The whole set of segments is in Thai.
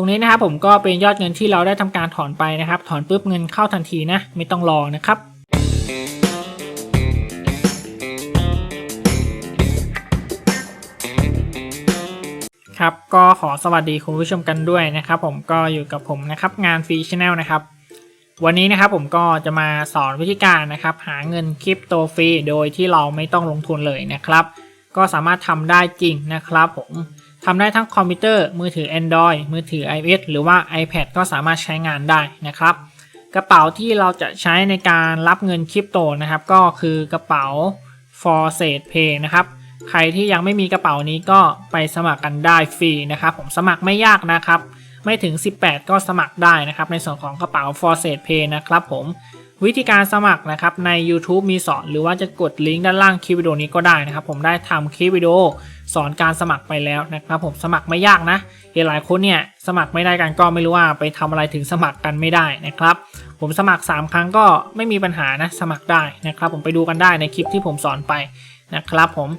ตรงนี้นะครับผมก็เป็นยอดเงินที่เราได้ทำการถอนไปนะครับ ถอนปุ๊บเงินเข้าทันทีนะไม่ต้องรอนะครับครับก็ขอสวัสดีคุณผู้ชมกันด้วยนะครับผมก็อยู่กับผมนะครับงานฟรีชแนลนะครับ วันนี้นะครับผมก็จะมาสอนวิธีการนะครับ หาเงินคริปโตฟรีโดยที่เราไม่ต้องลงทุนเลยนะครับ ก็สามารถทำได้จริงนะครับผม ทำได้ทั้งคอมพิวเตอร์ มือถือ Android มือถือ iOS หรือว่า iPad ก็สามารถใช้งานได้นะครับ กระเป๋าที่เราจะใช้ในการรับเงินคริปโตนะครับ ก็คือกระเป๋า for s a t Pay นะครับ ใครที่ยังไม่มีกระเป๋านี้ก็ไปสมัครกันได้ฟรีนะครับ ผมสมัครไม่ยากนะครับ ไม่ถึง 18 ก็สมัครได้นะครับ ในส่วนของกระเป๋า for s a t Pay นะครับผม วิธีการสมัครนะครับใน YouTube มีสอนหรือว่าจะกดลิงก์ด้านล่างคลิปวิดีโอนี้ก็ได้นะครับ ผมได้ทำคลิปวิดีโอสอนการสมัครไปแล้วนะครับผมสมัครไม่ยากนะเหลายคนเนี่ยสมัครไม่ได้กันก็ไม่รู้ว่าไปทำอะไรถึงสมัครกันไม่ได้นะครับ ผมสมัคร 3 ครั้งก็ไม่มีปัญหานะสมัครได้นะครับ ผมไปดูกันได้ในคลิปที่ผมสอนไปนะครับผม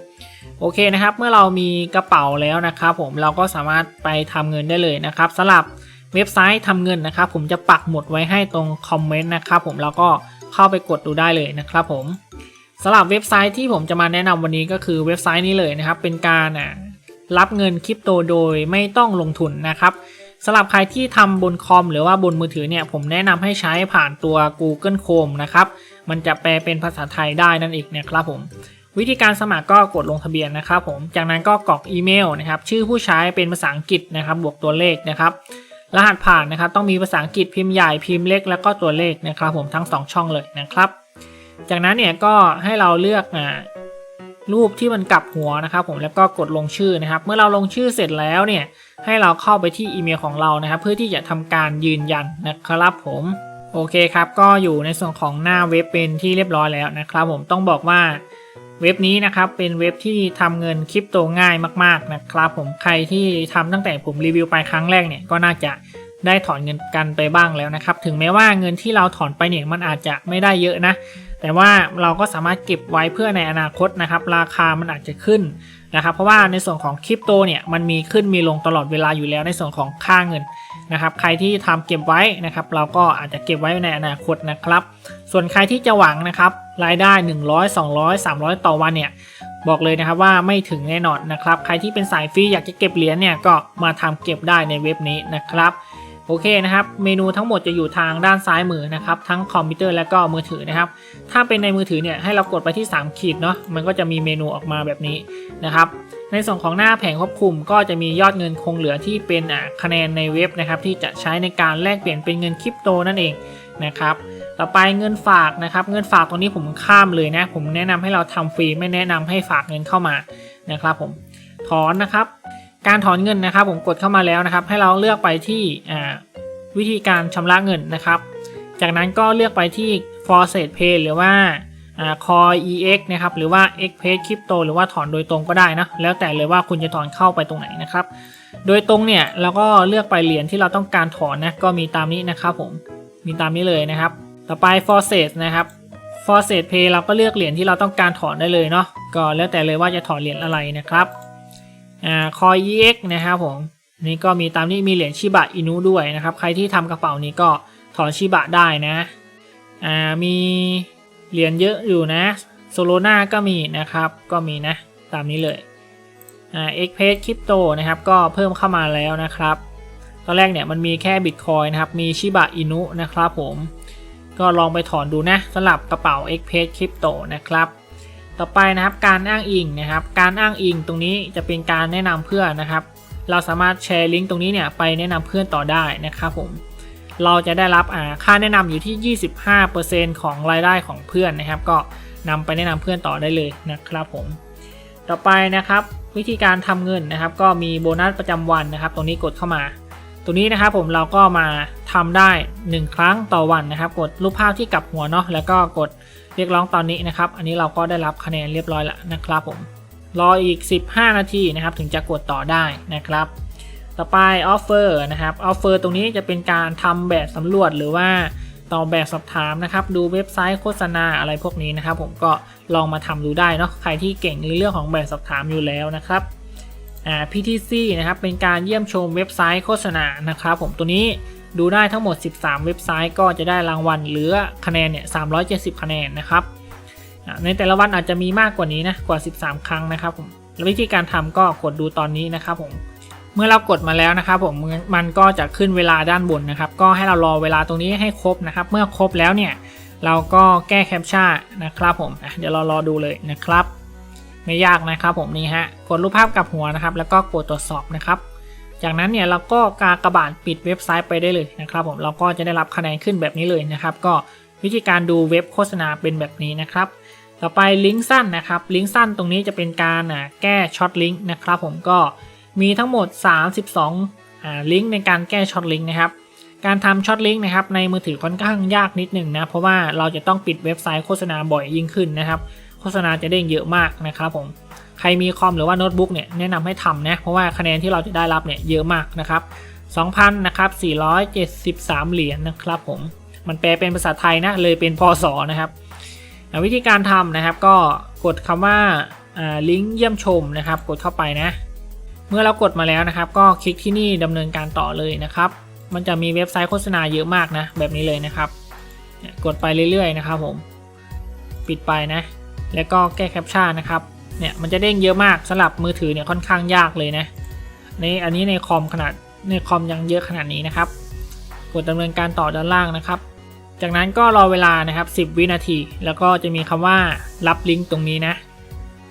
โอเคนะครับ เมื่อเรามีกระเป๋าแล้วนะครับ ผมเราก็สามารถไปทำเงินได้เลยนะครับสำหรับ เว็บไซต์ทำเงินนะครับผมจะปักหมุดไว้ให้ตรงคอมเมนต์นะครับผมแล้วก็เข้าไปกดดูได้เลยนะครับผมสำหรับเว็บไซต์ที่ผมจะมาแนะนำวันนี้ก็คือเว็บไซต์นี้เลยนะครับ เป็นการอะรับเงินคริปโตโดยไม่ต้องลงทุนนะครับสำหรับใครที่ทำบนคอมหรือว่าบนมือถือเนี่ยผมแนะนำให้ใช้ผ่านตัว Google Chrome นะครับ มันจะแปลเป็นภาษาไทยได้นั่นเองนะครับผม วิธีการสมัครก็กดลงทะเบียนนะครับผม จากนั้นก็กรอกอีเมลนะครับ ชื่อผู้ใช้เป็นภาษาอังกฤษนะครับ บวกตัวเลขนะครับ รหัสผ่านนะครับต้องมีภาษาอังกฤษพิมพ์ใหญ่พิมพ์เล็กแล้วก็ตัวเลขนะครับผมทั้ง 2 ช่องเลยนะครับ จากนั้นเนี่ยก็ให้เราเลือกรูปที่มันกลับหัวนะครับ ผมแล้วก็กดลงชื่อนะครับ เมื่อเราลงชื่อเสร็จแล้วเนี่ยให้เราเข้าไปที่อีเมลของเรานะครับ เพื่อที่จะทำการยืนยันนะครับผมโอเคครับ ก็อยู่ในส่วนของหน้าเว็บเป็นที่เรียบร้อยแล้วนะครับ ผมต้องบอกว่า เว็บนี้นะครับเป็นเว็บที่ทำเงินคริปโตง่ายมากๆนะครับผมใครที่ทำตั้งแต่ผมรีวิวไปครั้งแรกเนี่ยก็น่าจะได้ถอนเงินกันไปบ้างแล้วนะครับ ถึงแม้ว่าเงินที่เราถอนไปเนี่ยมันอาจจะไม่ได้เยอะนะ แต่ว่าเราก็สามารถเก็บไว้เพื่อในอนาคตนะครับ ราคามันอาจจะขึ้นนะครับ เพราะว่าในส่วนของคริปโตเนี่ยมันมีขึ้นมีลงตลอดเวลาอยู่แล้วในส่วนของค่าเงิน นะครับ ใครที่ทำเก็บไว้นะครับ เราก็อาจจะเก็บไว้ในอนาคตนะครับ ส่วนใครที่จะหวังนะครับรายได้ 100 200 300 ต่อวันเนี่ยบอกเลยนะครับว่าไม่ถึงแน่นอนนะครับ ใครที่เป็นสายฟรีอยากจะเก็บเหรียญเนี่ยก็มาทำเก็บได้ในเว็บนี้นะครับโอเคนะครับ เมนูทั้งหมดจะอยู่ทางด้านซ้ายมือนะครับ ทั้งคอมพิวเตอร์และก็มือถือนะครับ ถ้าเป็นในมือถือเนี่ยให้เรากดไปที่ 3 ขีดเนาะ มันก็จะมีเมนูออกมาแบบนี้นะครับ ในส่วนของหน้าแผงควบคุมก็จะมียอดเงินคงเหลือที่เป็นคะแนนในเว็บนะครับที่จะใช้ในการแลกเปลี่ยนเป็นเงินคริปโตนั่นเองนะครับต่อไปเงินฝากนะครับเงินฝากตรงนี้ผมข้ามเลยนะ ผมแนะนำให้เราทำฟรีไม่แนะนำให้ฝากเงินเข้ามานะครับผมถอนนะครับ การถอนเงินนะครับ ผมกดเข้ามาแล้วนะครับ ให้เราเลือกไปที่วิธีการชำระเงินนะครับ จากนั้นก็เลือกไปที่ for s a t pay หรือว่า อ่า Coin EX นะครับ หรือว่า X p a y Crypto หรือว่าถอนโดยตรงก็ได้นะ แล้วแต่เลยว่าคุณจะถอนเข้าไปตรงไหนนะครับ โดยตรงเนี่ยเราก็เลือกไปเหรียญที่เราต้องการถอนนะ ก็มีตามนี้นะครับผม มีตามนี้เลยนะครับ ต่อไป for s a t นะครับ for s a t pay เราก็เลือกเหรียญที่เราต้องการถอนได้เลยเนาะ ก็แล้วแต่เลยว่าจะถอนเหรียญอะไรนะครับอ่า Coin EX นะครับผม นี่ก็มีตามนี้มีเหรียญชิบะอินุด้วยนะครับ ใครที่ทำกระเป๋านี้ก็ถอนชิบะได้นะ มี เหรียญเยอะอยู่นะโซโลนาก็มีนะครับ ก็มีนะ ตามนี้เลยอ่า x p a c Crypto นะครับ ก็เพิ่มเข้ามาแล้วนะครับ ตอนแรกเนี่ยมันมีแค่ Bitcoin นะครับ มีชิบะอินุนะครับผม ก็ลองไปถอนดูนะสำหรับกระเป๋า x p a c Crypto นะครับ ต่อไปนะครับการอ้างอิงนะครับ การอ้างอิงตรงนี้จะเป็นการแนะนำเพื่อนนะครับ เราสามารถแชร์ลิงก์ตรงนี้เนี่ยไปแนะนำเพื่อนต่อได้นะครับผม เราจะได้รับค่าแนะนำอยู่ที่ 25%ของรายได้ของเพื่อนนะครับ ก็นำไปแนะนำเพื่อนต่อได้เลยนะครับผม ต่อไปนะครับวิธีการทำเงินนะครับ ก็มีโบนัสประจำวันนะครับ ตรงนี้กดเข้ามาตรงนี้นะครับผมเราก็มาทำได้ 1 ครั้งต่อวันนะครับ กดรูปภาพที่กลับหัวเนาะแล้วก็กดเรียกร้องตอนนี้นะครับ อันนี้เราก็ได้รับคะแนนเรียบร้อยแล้วนะครับผมรออีก 15 นาทีนะครับ ถึงจะกดต่อได้นะครับ ต่อไป offer นะครับ offer ตรงนี้จะเป็นการทำแบบสำรวจหรือว่าตอบแบบสอบถามนะครับ ดูเว็บไซต์โฆษณาอะไรพวกนี้นะครับ ผมก็ลองมาทำดูได้เนาะใครที่เก่งในเรื่องของแบบสอบถามอยู่แล้วนะครับ PTC นะครับเป็นการเยี่ยมชมเว็บไซต์โฆษณานะครับ ผมตัวนี้ดูได้ทั้งหมด 13 เว็บไซต์ก็จะได้รางวัลเหลือคะแนนเนี่ย 370 คะแนนนะครับ ในแต่ละวันอาจจะมีมากกว่านี้นะ กว่า 13 ครั้งนะครับผมและวิธีการทำก็กดดูตอนนี้นะครับผม มื่อเรากดมาแล้วนะครับผมมันก็จะขึ้นเวลาด้านบนนะครับ ก็ให้เรารอเวลาตรงนี้ให้ครบนะครับ เมื่อครบแล้วเนี่ยเราก็แก้แคปชั่นนะครับผมเดี๋ยวเรารอดูเลยนะครับ ไม่ยากนะครับผมนี่ฮะกดรูปภาพกับหัวนะครับ แล้วก็กดตรวจสอบนะครับ จากนั้นเนี่ยเราก็กากระบาดปิดเว็บไซต์ไปได้เลยนะครับ ผมเราก็จะได้รับคะแนนขึ้นแบบนี้เลยนะครับ ก็วิธีการดูเว็บโฆษณาเป็นแบบนี้นะครับ ต่อไปลิงก์สั้นนะครับลิงก์สั้นตรงนี้จะเป็นการแก้ช็อตลิงก์นะครับ ผมก็ มีทั้งหมด 32อ่าลิงก์ในการแก้ช็อตลิงก์นะครับ การทำช็อตลิงก์นะครับในมือถือค่อนข้างยากนิดหนึ่งนะ เพราะว่าเราจะต้องปิดเว็บไซต์โฆษณาบ่อยยิ่งขึ้นนะครับ โฆษณาจะเด้งเยอะมากนะครับผม ใครมีคอมหรือว่าโน้ตบุ๊กเนี่ยแนะนำให้ทำนะ เพราะว่าคะแนนที่เราจะได้รับเนี่ยเยอะมากนะครับ2,000นะครับ473 เหรียญนะครับผม มันแปลเป็นภาษาไทยนะเลยเป็นพศนะครับวิธีการทำนะครับก็กดคำว่าลิงก์เยี่ยมชมนะครับ กดเข้าไปนะ เมื่อเรากดมาแล้วนะครับ ก็คลิกที่นี่ดำเนินการต่อเลยนะครับ มันจะมีเว็บไซต์โฆษณาเยอะมากนะ แบบนี้เลยนะครับเนี่ยกดไปเรื่อยๆนะครับผม ปิดไปนะ แล้วก็แก้แคปชั่นนะครับ เนี่ยมันจะเด้งเยอะมากสำหรับมือถือเนี่ยค่อนข้างยากเลยนะ ในอันนี้ในคอมขนาดในคอมยังเยอะขนาดนี้นะครับ กดดำเนินการต่อด้านล่างนะครับ จากนั้นก็รอเวลานะครับ 10 วินาที แล้วก็จะมีคำว่ารับลิงก์ตรงนี้นะ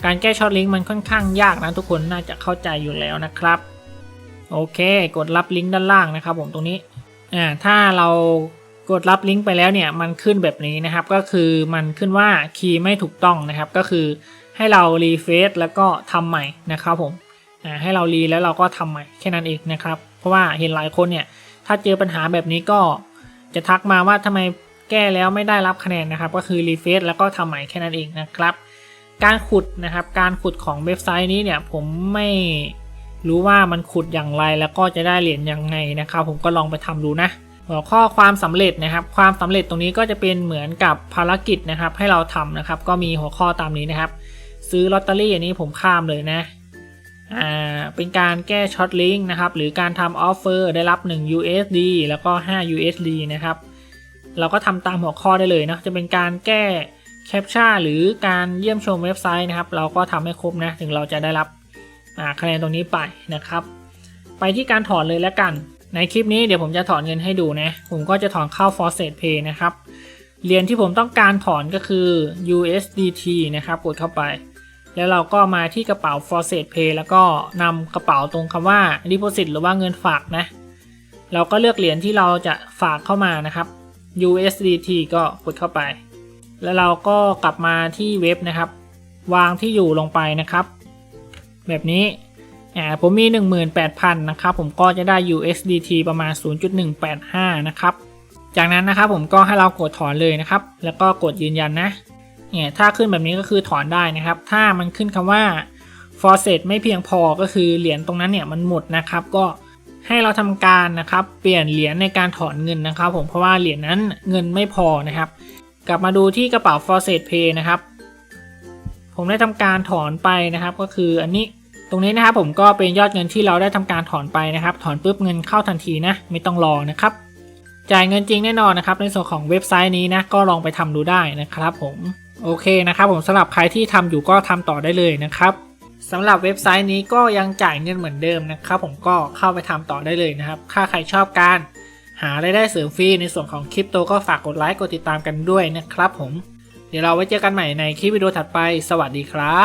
การแก้ช็อตลิงก์มันค่อนข้างยากนะทุกคนน่าจะเข้าใจอยู่แล้วนะครับ โอเค กดรับลิงก์ด้านล่างนะครับ ผมตรงนี้อ่าถ้าเรากดรับลิงก์ไปแล้วเนี่ยมันขึ้นแบบนี้นะครับ ก็คือมันขึ้นว่าคีย์ไม่ถูกต้องนะครับ ก็คือให้เรารีเฟซแล้วก็ทำใหม่นะครับผมอ่าให้เรารีแล้วเราก็ทำใหม่แค่นั้นเองนะครับ เพราะว่าเห็นหลายคนเนี่ยถ้าเจอปัญหาแบบนี้ก็จะทักมาว่าทำไมแก้แล้วไม่ได้รับคะแนนนะครับ ก็คือรีเฟซแล้วก็ทำใหม่แค่นั้นเองนะครับ การขุดนะครับ การขุดของเว็บไซต์นี้เนี่ยผมไม่รู้ว่ามันขุดอย่างไรแล้วก็จะได้เหรียญยังไงนะครับ ผมก็ลองไปทำดูนะหัวข้อความสำเร็จนะครับ ความสำเร็จตรงนี้ก็จะเป็นเหมือนกับภารกิจนะครับ ให้เราทำนะครับ ก็มีหัวข้อตามนี้นะครับ ซื้อลอตเตอรี่อันนี้ผมข้ามเลยนะอ่าเป็นการแก้ช็อตลิงก์นะครับ หรือการทำออฟเฟอร์ได้รับ 1 USD แล้วก็ 5 USD นะครับ เราก็ทำตามหัวข้อได้เลยนะจะเป็นการแก้ แคปชั่นหรือการเยี่ยมชมเว็บไซต์นะครับ เราก็ทำให้ครบนะถึงเราจะได้รับคะแนนตรงนี้ไปนะครับ ไปที่การถอนเลยแล้วกัน ในคลิปนี้เดี๋ยวผมจะถอนเงินให้ดูนะผมก็จะถอนเข้า f o r s e t Pay นะครับเหรียญที่ผมต้องการถอนก็คือ USDT นะครับกดเข้าไป แล้วเราก็มาที่กระเป๋า f o r s e t Pay แล้วก็นำกระเป๋าตรงคำว่า Deposit หรือว่าเงินฝากนะ เราก็เลือกเหรียญที่เราจะฝากเข้ามานะครับ USDT ก็กดเข้าไป แล้วเราก็กลับมาที่เว็บนะครับ วางที่อยู่ลงไปนะครับ แบบนี้ผมมี 18,000 นะครับ ผมก็จะได้ USDT ประมาณ 0.185 นะครับ จากนั้นนะครับผมก็ให้เรากดถอนเลยนะครับ แล้วก็กดยืนยันนะเนี่ยถ้าขึ้นแบบนี้ก็คือถอนได้นะครับ ถ้ามันขึ้นคำว่า f o r s e t ไม่เพียงพอก็คือเหรียญตรงนั้นเนี่ยมันหมดนะครับ ก็ให้เราทำการนะครับ เปลี่ยนเหรียญในการถอนเงินนะครับ ผมเพราะว่าเหรียญนั้นเงินไม่พอนะครับ กลับมาดูที่กระเป๋า f o r s e t Pay นะครับ ผมได้ทำการถอนไปนะครับ ก็คืออันนี้ตรงนี้นะครับผมก็เป็นยอดเงินที่เราได้ทำการถอนไปนะครับ ถอนปุ๊บเงินเข้าทันทีนะ ไม่ต้องรอนะครับ จ่ายเงินจริงแน่นอนนะครับ ในส่วนของเว็บไซต์นี้นะก็ลองไปทำดูได้นะครับ ผมโอเคนะครับ ผมสำหรับใครที่ทำอยู่ก็ทำต่อได้เลยนะครับสำหรับเว็บไซต์นี้ก็ยังจ่ายเงินเหมือนเดิมนะครับ ผมก็เข้าไปทำต่อได้เลยนะครับถ้าใครชอบการ หารายได้เสริมฟรีในส่วนของคริปโตก็ฝากกดไลค์กดติดตามกันด้วยนะครับผม เดี๋ยวเราไว้เจอกันใหม่ในคลิปวิดีโอถัดไป สวัสดีครับ